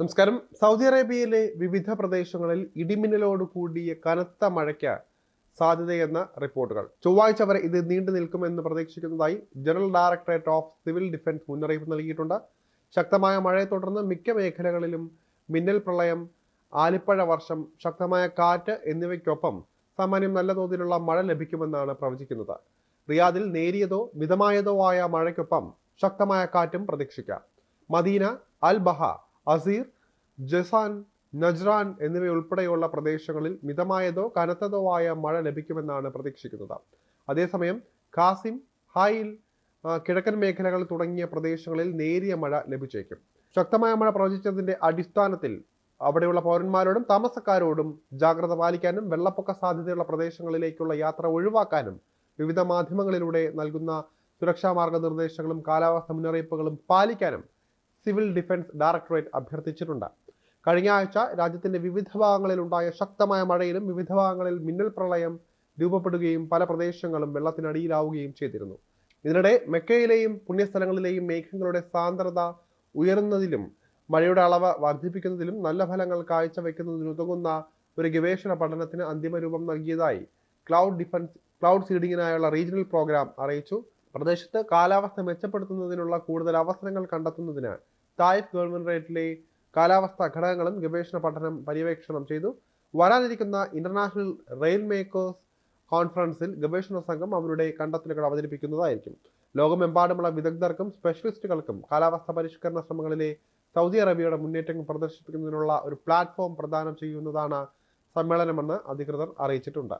നമസ്കാരം. സൗദി അറേബ്യയിലെ വിവിധ പ്രദേശങ്ങളിൽ ഇടിമിന്നലോട് കൂടിയ കനത്ത മഴയ്ക്ക് സാധ്യതയെന്ന റിപ്പോർട്ടുകൾ. ചൊവ്വാഴ്ച വരെ ഇത് നീണ്ടു നിൽക്കുമെന്ന് പ്രതീക്ഷിക്കുന്നതായി general directorate of civil defence മുന്നറിയിപ്പ് നൽകിയിട്ടുണ്ട്. ശക്തമായ മഴയെ തുടർന്ന് മിക്ക മേഖലകളിലും മിന്നൽ പ്രളയം ആലിപ്പഴ വർഷം ശക്തമായ കാറ്റ് എന്നിവയ്ക്കൊപ്പം സാമാന്യം നല്ല തോതിലുള്ള മഴ ലഭിക്കുമെന്നാണ് പ്രവചിക്കുന്നത്. റിയാദിൽ നേരിയതോ മിതമായതോ ആയ മഴയ്ക്കൊപ്പം ശക്തമായ കാറ്റും പ്രതീക്ഷിക്കാം. Medina Al Baha Asir Jazan Najran എന്നിവയുൾപ്പെടെയുള്ള പ്രദേശങ്ങളിൽ മിതമായതോ കനത്തതോ ആയ മഴ ലഭിക്കുമെന്നാണ് പ്രതീക്ഷിക്കുന്നത്. അതേസമയം കാസിം ഹായിൽ കിഴക്കൻ മേഖലകൾ തുടങ്ങിയ പ്രദേശങ്ങളിൽ നേരിയ മഴ ലഭിച്ചേക്കും. ശക്തമായ മഴ പ്രവചിച്ചതിന്റെ അടിസ്ഥാനത്തിൽ അവിടെയുള്ള പൗരന്മാരോടും താമസക്കാരോടും ജാഗ്രത പാലിക്കാനും വെള്ളപ്പൊക്ക സാധ്യതയുള്ള പ്രദേശങ്ങളിലേക്കുള്ള യാത്ര ഒഴിവാക്കാനും വിവിധ മാധ്യമങ്ങളിലൂടെ നൽകുന്ന സുരക്ഷാ മാർഗനിർദ്ദേശങ്ങളും കാലാവസ്ഥ മുന്നറിയിപ്പുകളും പാലിക്കാനും സിവിൽ ഡിഫൻസ് ഡയറക്ടറേറ്റ് അഭ്യർത്ഥിച്ചിട്ടുണ്ട്. കഴിഞ്ഞ ആഴ്ച രാജ്യത്തിന്റെ വിവിധ ഭാഗങ്ങളിൽ ഉണ്ടായ ശക്തമായ മഴയിലും വിവിധ ഭാഗങ്ങളിൽ മിന്നൽ പ്രളയം രൂപപ്പെടുകയും പല പ്രദേശങ്ങളും വെള്ളത്തിനടിയിലാവുകയും ചെയ്തിരുന്നു. ഇതിനിടെ മെക്കയിലെയും പുണ്യസ്ഥലങ്ങളിലെയും മേഘങ്ങളുടെ സാന്ദ്രത ഉയർന്നതിലും മഴയുടെ അളവ് വർദ്ധിപ്പിക്കുന്നതിലും നല്ല ഫലങ്ങൾ കാഴ്ചവെക്കുന്നതിനുതകുന്ന ഒരു ഗവേഷണ പഠനത്തിന് അന്തിമ രൂപം നൽകിയതായി ക്ലൗഡ് ഡിഫൻസ് ക്ലൗഡ് സീഡിങ്ങിനായുള്ള റീജിയണൽ പ്രോഗ്രാം അറിയിച്ചു. പ്രദേശത്ത് കാലാവസ്ഥ മെച്ചപ്പെടുത്തുന്നതിനുള്ള കൂടുതൽ അവസരങ്ങൾ കണ്ടെത്തുന്നതിന് തായിഫ് ഗവൺമെന്റേറ്റിലെ കാലാവസ്ഥാ ഘടകങ്ങളും ഗവേഷണ പഠനം പര്യവേക്ഷണം ചെയ്തു. വരാനിരിക്കുന്ന ഇന്റർനാഷണൽ റെയിൽ മേക്കേഴ്സ് കോൺഫറൻസിൽ ഗവേഷണ സംഘം അവരുടെ കണ്ടെത്തലുകൾ അവതരിപ്പിക്കുന്നതായിരിക്കും. ലോകമെമ്പാടുമുള്ള വിദഗ്ധർക്കും സ്പെഷ്യലിസ്റ്റുകൾക്കും കാലാവസ്ഥ പരിഷ്കരണ ശ്രമങ്ങളിലെ സൗദി അറേബ്യയുടെ മുന്നേറ്റങ്ങൾ പ്രദർശിപ്പിക്കുന്നതിനുള്ള ഒരു പ്ലാറ്റ്ഫോം പ്രദാനം ചെയ്യുന്നതാണ് സമ്മേളനമെന്ന് അധികൃതർ അറിയിച്ചിട്ടുണ്ട്.